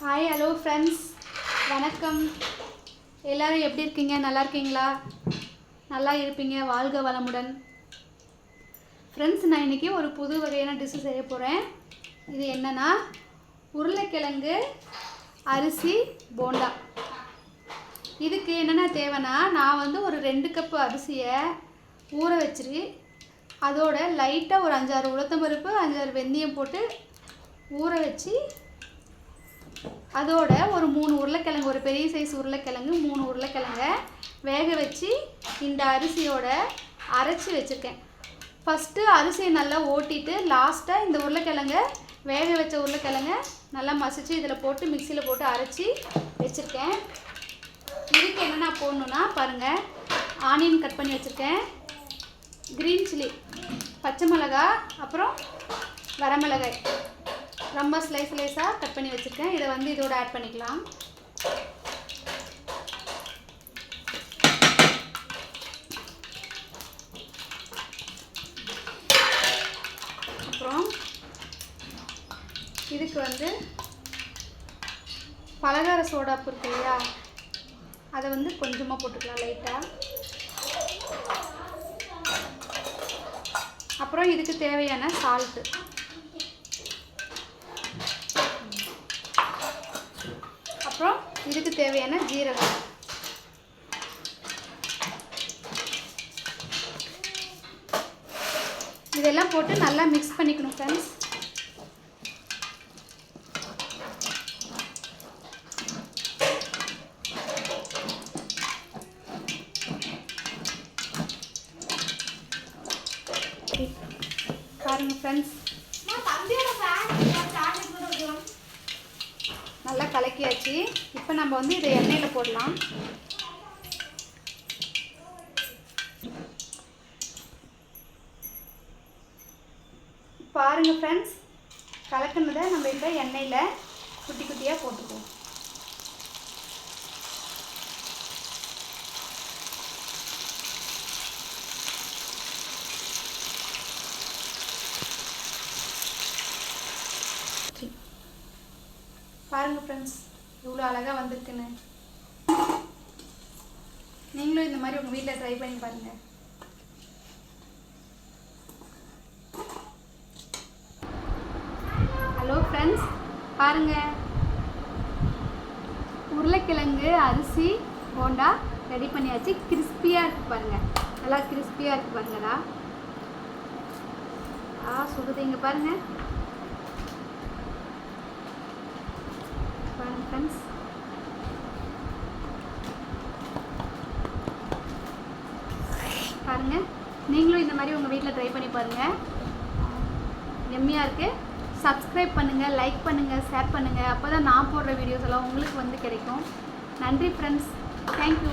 Hi hello friends வணக்கம். எல்லோரும் எப்படி இருக்கீங்க? நல்லா இருக்கீங்களா? நல்லா இருப்பீங்க. வாழ்க வளமுடன். ஃப்ரெண்ட்ஸ் நான் இன்றைக்கி ஒரு புது வகையான டிஷ்ஷு செய்ய போகிறேன் இது என்னென்னா உருளைக்கிழங்கு அரிசி போண்டா. இதுக்கு என்னென்ன தேவைன்னா நான் வந்து ஒரு ரெண்டு கப்பு அரிசியை ஊற வச்சிரு. அதோட லைட்டாக ஒரு அஞ்சாறு உளுத்தம்பருப்பு அஞ்சாறு வெந்தயம் போட்டு ஊற வச்சு அதோட ஒரு மூணு உருளைக்கிழங்கு ஒரு பெரிய சைஸ் உருளைக்கிழங்கு மூணு உருளைக்கிழங்க வேக வச்சு இந்த அரிசியோட அரைச்சி வச்சுருக்கேன். ஃபஸ்ட்டு அரிசியை நல்லா ஓட்டிட்டு லாஸ்ட்டாக இந்த உருளைக்கிழங்க வேக வச்ச உருளைக்கிழங்க நல்லா மசிச்சு இதில் போட்டு மிக்சியில் போட்டு அரைச்சி வச்சுருக்கேன். இதுக்கு என்னென்ன போடணுன்னா பாருங்கள் ஆனியன் கட் பண்ணி வச்சுருக்கேன் க்ரீன் சில்லி பச்சை மிளகா அப்புறம் வரமிளகாய். ரொம்ப ஸ்லைஸ் ஸ்லைஸாக கட் பண்ணி வச்சுருக்கேன். இதை வந்து இதோட ஆட் பண்ணிக்கலாம். அப்புறம் இதுக்கு வந்து பலகார சோடாப்பு இருக்கு இல்லையா? அதை வந்து கொஞ்சமாக போட்டுக்கலாம் லைட்டாக அப்புறம் இதுக்கு தேவையான சால்ட்டு அப்புறம் இதுக்கு தேவையான ஜீரகம். இதெல்லாம் போட்டு நல்லா மிக்ஸ் பண்ணிக்கணும் ஃப்ரெண்ட்ஸ் பாருங்க ஃப்ரெண்ட்ஸ் கலக்கியாச்சு. இப்போ நம்ம வந்து இதை எண்ணெயில் போடலாம். பாருங்க ஃப்ரெண்ட்ஸ் கலக்குனதை நம்ம இப்போ எண்ணெயில் குட்டி குட்டியாக போட்டுக்குவோம். பாருங்கள் ஃப்ரெண்ட்ஸ் இவ்வளோ அழகாக வந்திருக்குன்னு. நீங்களும் இந்த மாதிரி உங்கள் வீட்டில் ட்ரை பண்ணி பாருங்கள் ஹலோ ஃப்ரெண்ட்ஸ் பாருங்க. உருளைக்கிழங்கு அரிசி போண்டா ரெடி பண்ணியாச்சு. கிறிஸ்பியாக இருக்குது பாருங்கள் நல்லா கிறிஸ்பியாக இருக்குது பாருங்கடா. ஆ சுடுது இங்கே பாருங்க. ஃப்ரெண்ட்ஸ் பாருங்கள் நீங்களும் இந்த மாதிரி உங்கள் வீட்டில் ட்ரை பண்ணி பாருங்கள் எம்மியாக இருக்குது சப்ஸ்கிரைப் பண்ணுங்கள் லைக் பண்ணுங்கள் ஷேர் பண்ணுங்கள் அப்போ தான் நான் போடுற வீடியோஸ் எல்லாம் உங்களுக்கு வந்து கிடைக்கும். நன்றி ஃப்ரெண்ட்ஸ் தேங்க்யூ